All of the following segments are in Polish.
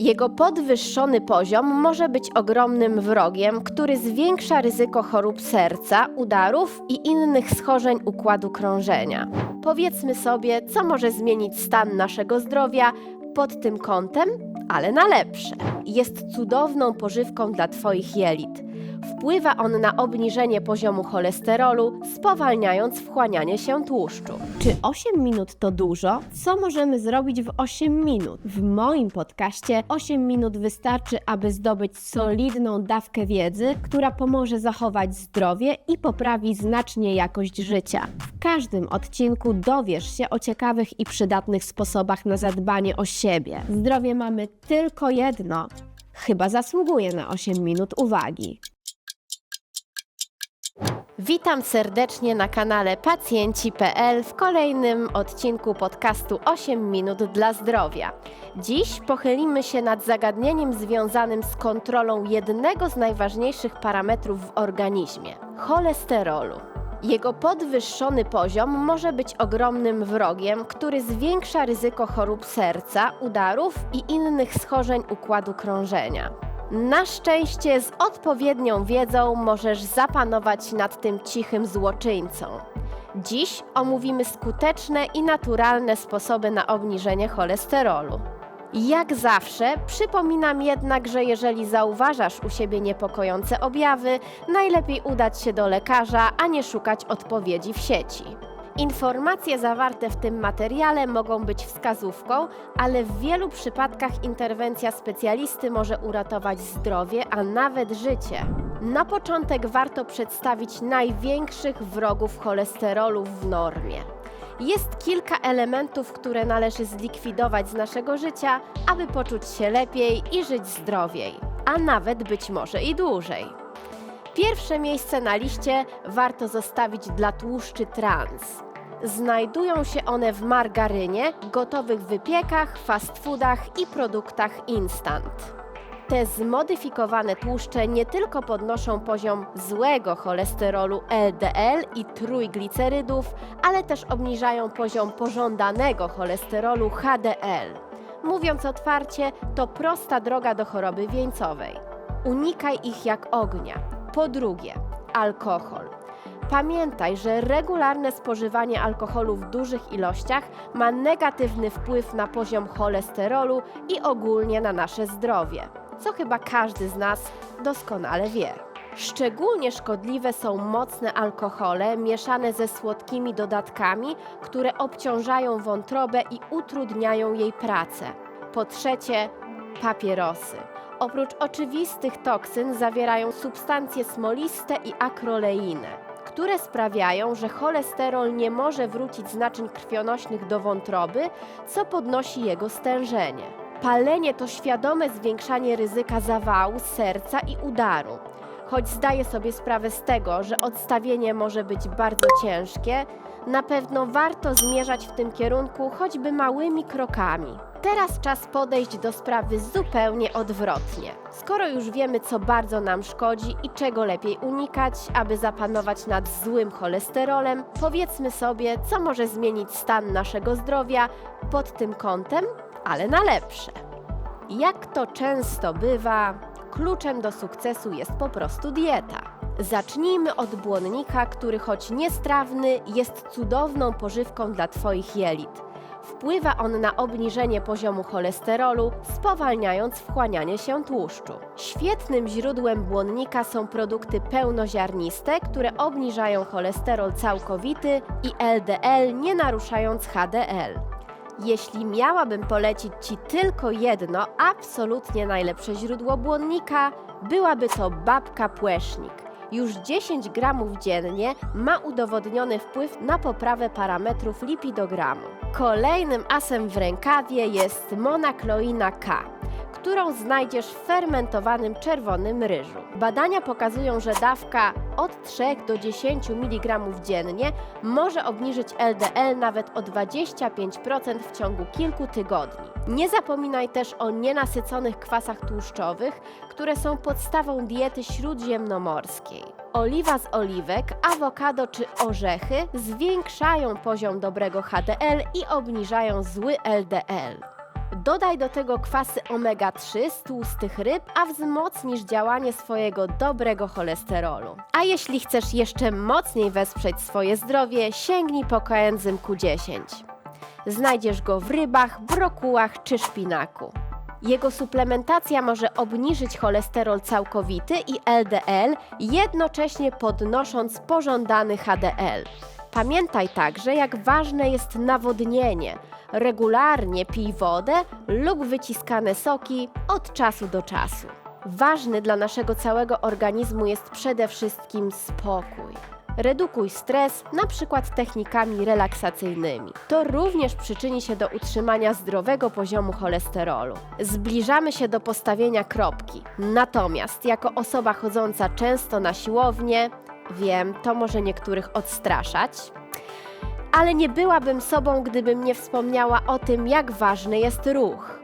Jego podwyższony poziom może być ogromnym wrogiem, który zwiększa ryzyko chorób serca, udarów i innych schorzeń układu krążenia. Powiedzmy sobie, co może zmienić stan naszego zdrowia pod tym kątem, ale na lepsze. Jest cudowną pożywką dla Twoich jelit. Wpływa on na obniżenie poziomu cholesterolu, spowalniając wchłanianie się tłuszczu. Czy 8 minut to dużo? Co możemy zrobić w 8 minut? W moim podcaście 8 minut wystarczy, aby zdobyć solidną dawkę wiedzy, która pomoże zachować zdrowie i poprawi znacznie jakość życia. W każdym odcinku dowiesz się o ciekawych i przydatnych sposobach na zadbanie o siebie. Zdrowie mamy tylko jedno. Chyba zasługuje na 8 minut uwagi. Witam serdecznie na kanale pacjenci.pl w kolejnym odcinku podcastu 8 minut dla zdrowia. Dziś pochylimy się nad zagadnieniem związanym z kontrolą jednego z najważniejszych parametrów w organizmie cholesterolu. Jego podwyższony poziom może być ogromnym wrogiem, który zwiększa ryzyko chorób serca, udarów i innych schorzeń układu krążenia. Na szczęście z odpowiednią wiedzą możesz zapanować nad tym cichym złoczyńcą. Dziś omówimy skuteczne i naturalne sposoby na obniżenie cholesterolu. Jak zawsze, przypominam jednak, że jeżeli zauważasz u siebie niepokojące objawy, najlepiej udać się do lekarza, a nie szukać odpowiedzi w sieci. Informacje zawarte w tym materiale mogą być wskazówką, ale w wielu przypadkach interwencja specjalisty może uratować zdrowie, a nawet życie. Na początek warto przedstawić największych wrogów cholesterolu w normie. Jest kilka elementów, które należy zlikwidować z naszego życia, aby poczuć się lepiej i żyć zdrowiej, a nawet być może i dłużej. Pierwsze miejsce na liście warto zostawić dla tłuszczy trans. Znajdują się one w margarynie, gotowych wypiekach, fast foodach i produktach instant. Te zmodyfikowane tłuszcze nie tylko podnoszą poziom złego cholesterolu LDL i trójglicerydów, ale też obniżają poziom pożądanego cholesterolu HDL. Mówiąc otwarcie, to prosta droga do choroby wieńcowej. Unikaj ich jak ognia. Po drugie, alkohol. Pamiętaj, że regularne spożywanie alkoholu w dużych ilościach ma negatywny wpływ na poziom cholesterolu i ogólnie na nasze zdrowie, co chyba każdy z nas doskonale wie. Szczególnie szkodliwe są mocne alkohole mieszane ze słodkimi dodatkami, które obciążają wątrobę i utrudniają jej pracę. Po trzecie, papierosy. Oprócz oczywistych toksyn zawierają substancje smoliste i akroleinę które sprawiają, że cholesterol nie może wrócić z naczyń krwionośnych do wątroby, co podnosi jego stężenie. Palenie to świadome zwiększanie ryzyka zawału serca i udaru. Choć zdaję sobie sprawę z tego, że odstawienie może być bardzo ciężkie, na pewno warto zmierzać w tym kierunku choćby małymi krokami. Teraz czas podejść do sprawy zupełnie odwrotnie. Skoro już wiemy, co bardzo nam szkodzi i czego lepiej unikać, aby zapanować nad złym cholesterolem, powiedzmy sobie, co może zmienić stan naszego zdrowia pod tym kątem, ale na lepsze. Jak to często bywa, kluczem do sukcesu jest po prostu dieta. Zacznijmy od błonnika, który choć niestrawny, jest cudowną pożywką dla Twoich jelit. Wpływa on na obniżenie poziomu cholesterolu, spowalniając wchłanianie się tłuszczu. Świetnym źródłem błonnika są produkty pełnoziarniste, które obniżają cholesterol całkowity i LDL, nie naruszając HDL. Jeśli miałabym polecić Ci tylko jedno, absolutnie najlepsze źródło błonnika, byłaby to babka płesznik. Już 10 gramów dziennie ma udowodniony wpływ na poprawę parametrów lipidogramu. Kolejnym asem w rękawie jest monakloina K którą znajdziesz w fermentowanym czerwonym ryżu. Badania pokazują, że dawka od 3 do 10 mg dziennie może obniżyć LDL nawet o 25% w ciągu kilku tygodni. Nie zapominaj też o nienasyconych kwasach tłuszczowych, które są podstawą diety śródziemnomorskiej. Oliwa z oliwek, awokado czy orzechy zwiększają poziom dobrego HDL i obniżają zły LDL. Dodaj do tego kwasy omega-3 z tłustych ryb, a wzmocnisz działanie swojego dobrego cholesterolu. A jeśli chcesz jeszcze mocniej wesprzeć swoje zdrowie, sięgnij po koenzym Q10. Znajdziesz go w rybach, brokułach czy szpinaku. Jego suplementacja może obniżyć cholesterol całkowity i LDL, jednocześnie podnosząc pożądany HDL. Pamiętaj także, jak ważne jest nawodnienie. Regularnie pij wodę lub wyciskane soki od czasu do czasu. Ważny dla naszego całego organizmu jest przede wszystkim spokój. Redukuj stres, na przykład technikami relaksacyjnymi. To również przyczyni się do utrzymania zdrowego poziomu cholesterolu. Zbliżamy się do postawienia kropki. Natomiast jako osoba chodząca często na siłownię, wiem, to może niektórych odstraszać, ale nie byłabym sobą, gdybym nie wspomniała o tym, jak ważny jest ruch.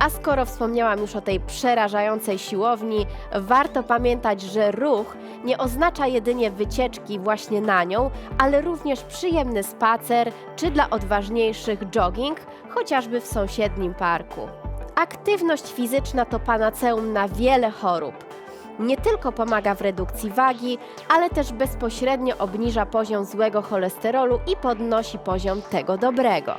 A skoro wspomniałam już o tej przerażającej siłowni, warto pamiętać, że ruch nie oznacza jedynie wycieczki właśnie na nią, ale również przyjemny spacer czy dla odważniejszych jogging, chociażby w sąsiednim parku. Aktywność fizyczna to panaceum na wiele chorób. Nie tylko pomaga w redukcji wagi, ale też bezpośrednio obniża poziom złego cholesterolu i podnosi poziom tego dobrego.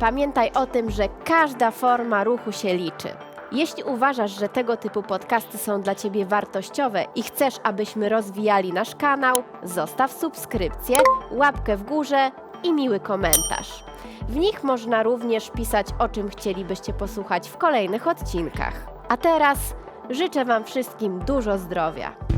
Pamiętaj o tym, że każda forma ruchu się liczy. Jeśli uważasz, że tego typu podcasty są dla Ciebie wartościowe i chcesz, abyśmy rozwijali nasz kanał, zostaw subskrypcję, łapkę w górze i miły komentarz. W nich można również pisać, o czym chcielibyście posłuchać w kolejnych odcinkach. A teraz życzę Wam wszystkim dużo zdrowia.